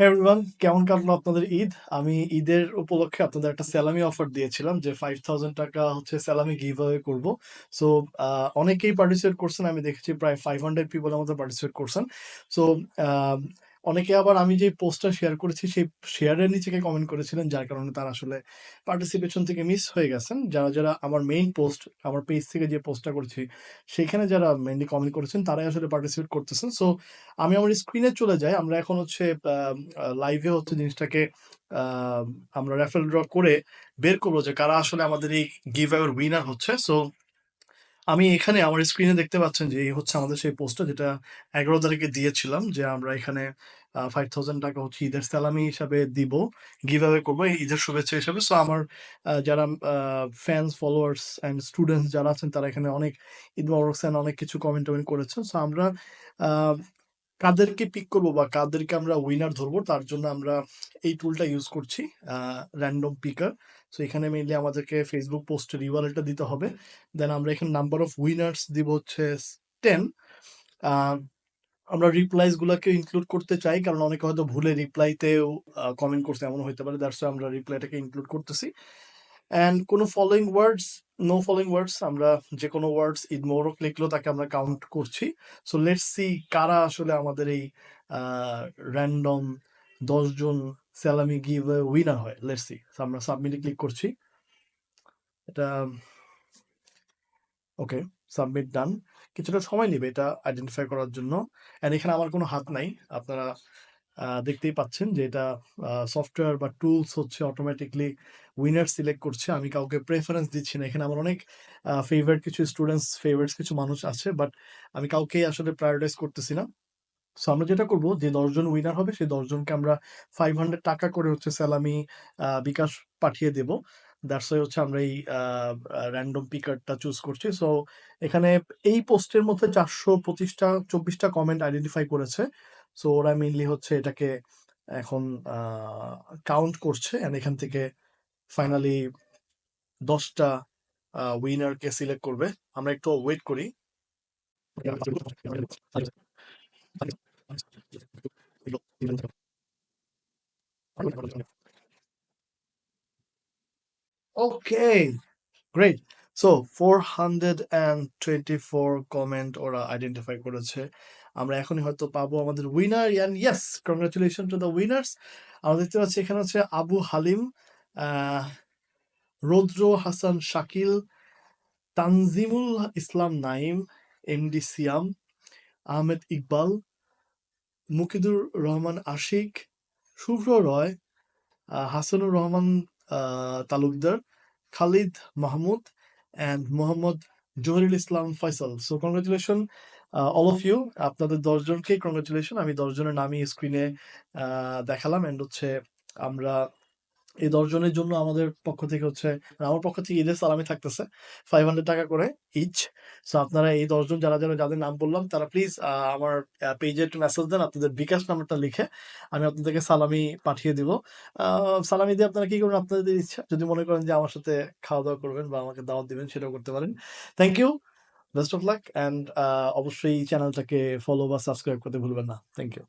Everyone কেমন কাটলো আপনাদের ঈদ? আমি ঈদের উপলক্ষে আপনাদের একটা স্যালামি অফার দিয়েছিলাম যে ৳৫,০০০ হচ্ছে স্যালামি গিভ অ্যাওয়ে করব। সো অনেকেই পার্টিসিপেট করছেন। আমি দেখেছি প্রায় 500 পিপল আমাদের পার্টিসিপেট করছেন। সো অনেকে আবার আমি যে পোস্টটা শেয়ার করেছি সেই শেয়ারের নিচে গিয়ে কমেন্ট করেছিলেন যার কারণে তারা আসলে পার্টিসিপেশন থেকে মিস হয়ে গেছেন। যারা, যারা আমার মেইন পোস্ট আমার পেজ থেকে যে পোস্টটা করেছি সেখানে যারা মেইনলি কমেন্ট করেছেন তারাই আসলে পার্টিসিপেট করতেছেন। সো আমি আমার স্ক্রিনে চলে যাই। আমরা এখন হচ্ছে লাইভে হচ্ছে জিনিসটাকে আমরা raffle ড্র করে বের করব যে কারা আসলে আমাদের এই গিভ অ্যাওয়ে উইনার হচ্ছে। সো আমি এখানে আমার স্ক্রিনে দেখতে পাচ্ছেন যে, এই হচ্ছে আমাদের সেই পোস্টটা যেটা ১১ তারিখে দিয়েছিলাম যে, আমরা এখানে ফাইভ থাউজেন্ড টাকা হচ্ছে ঈদের সালামি হিসাবে দিব। গিভ অ্যাওয়ে করব ঈদের শুভেচ্ছা হিসাবে। সো আমার যারা ফ্যান্স ফলোয়ার্স অ্যান্ড স্টুডেন্টস যারা আছেন, তারা এখানে অনেক ঈদ মোবারক জানান অনেক কিছু কমেন্ট-টমেন্ট করেছে সো আমরা কাদেরকে পিক করব বা কাদেরকে আমরা উইনার ধরবো তার জন্য আমরা এই টুলটা ইউজ করছি। Random picker. সো এখানে মেইনলি আমাদেরকে ফেসবুক পোস্টের URL টা দিতে হবে। দেন আমরা এখানে নাম্বার অফ উইনার্স দিব হচ্ছে টেন আমরা রিপ্লাইজ গুলাকে ইনক্লুড করতে চাই। কারণ অনেকে হয়তো ভুলে রিপ্লাইতেও কমেন্ট করছে এমন হইতে পারে। দ্যাটস আমরা রিপ্লাইটাকে ইনক্লুড করতেছি। অ্যান্ড কোনো following words, no following words আমরা যেকোনো ওয়ার্ডস ঈদ মোবারক লিখলেও তাকে আমরা কাউন্ট করছি। সো লেটস সি কারা আসলে আমাদের এই র‍্যান্ডম ১০ জন সেলামি গিভ উইনার হয়। Let's see. আমরা সাবমিট ক্লিক করছি। এটা ওকে সাবমিট ডান। কিছুটা সময় নিবে এটা আইডেন্টিফাই করার জন্য। অ্যান্ড এখানে আমার কোনো হাত নাই। আপনারা দেখতেই পাচ্ছেন যে এটা সফটওয়্যার বা টুলস হচ্ছে অটোমেটিক্যালি উইনার সিলেক্ট করছে। আমি কাউকে প্রেফারেন্স দিচ্ছি না। এখানে আমার অনেক ফেভারিট কিছু স্টুডেন্টস, ফেভারিটস কিছু মানুষ আছে। বাট আমি কাউকেই আসলে প্রায়োরিটাইজ করতেছি না। সো আমরা যেটা করব যে দশজন উইনার হবে সেই দশজনকে আমরা ফাইভ হান্ড্রেড টাকা করে হচ্ছে স্যালামি বিকাশ পাঠিয়ে দেব। দ্যাটস ওয়াই হচ্ছে আমরা এই র‍্যান্ডম পিকারটা চুজ করছি। সো এখানে এই পোস্টের মধ্যে চারশো পঁচিশটা চব্বিশটা কমেন্ট আইডেন্টিফাই করেছে। সো ওরা মেইনলি হচ্ছে এটাকে এখন কাউন্ট করছে অ্যান্ড এখান থেকে ফাইনালি ১০ টা আ উইনারকে সিলেক্ট করবে। আমরা একটু ওয়েট করি। Okay great. সো 424 কমেন্ট ওরা আইডেন্টিফাই করেছে। আমরা এখনই হয়তো পাবো আমাদের winner and yes congratulation to the winners. আমরা দেখতে পাচ্ছি এখানে হচ্ছে Abu Halim, Roudro Hasan Shakil, Tanjimul Islam Naim, MD Siam, Ahmed Iqbal, Mukidur Rahman Ashiq, Shubhra Roy, Hasanur Rahman Talukdar, Khalid Mahmud and Mohammad Zahirul Islam Faisal. So congratulation all of you. আপনাদের ১০ জনকেই congratulation. আমি ১০ জনের নামই স্ক্রিনে আ দেখালাম and হচ্ছে আমরা এই ১০ জনের জন্য আমাদের পক্ষ থেকে হচ্ছে আমার পক্ষ থেকে ঈদের সালামি থাকতেছে ৳500 করে ইচ। সো আপনারা এই দশজন যারা, যারা যাদের নাম বললাম তারা প্লিজ আমার পেজে একটু মেসেজ দেন আপনাদের বিকাশ নাম্বারটা লিখে। আমি আপনাদেরকে সালামি পাঠিয়ে দিব। সালামি দিয়ে আপনারা কি করবেন আপনাদের ইচ্ছা। যদি মনে করেন যে আমার সাথে খাওয়া-দাওয়া করবেন বা আমাকে দাওয়াত দিবেন সেটাও করতে পারেন। Thank you. Best of luck and অবশ্যই চ্যানেলটাকে ফলো বা সাবস্ক্রাইব করতে ভুলবেন না। Thank you.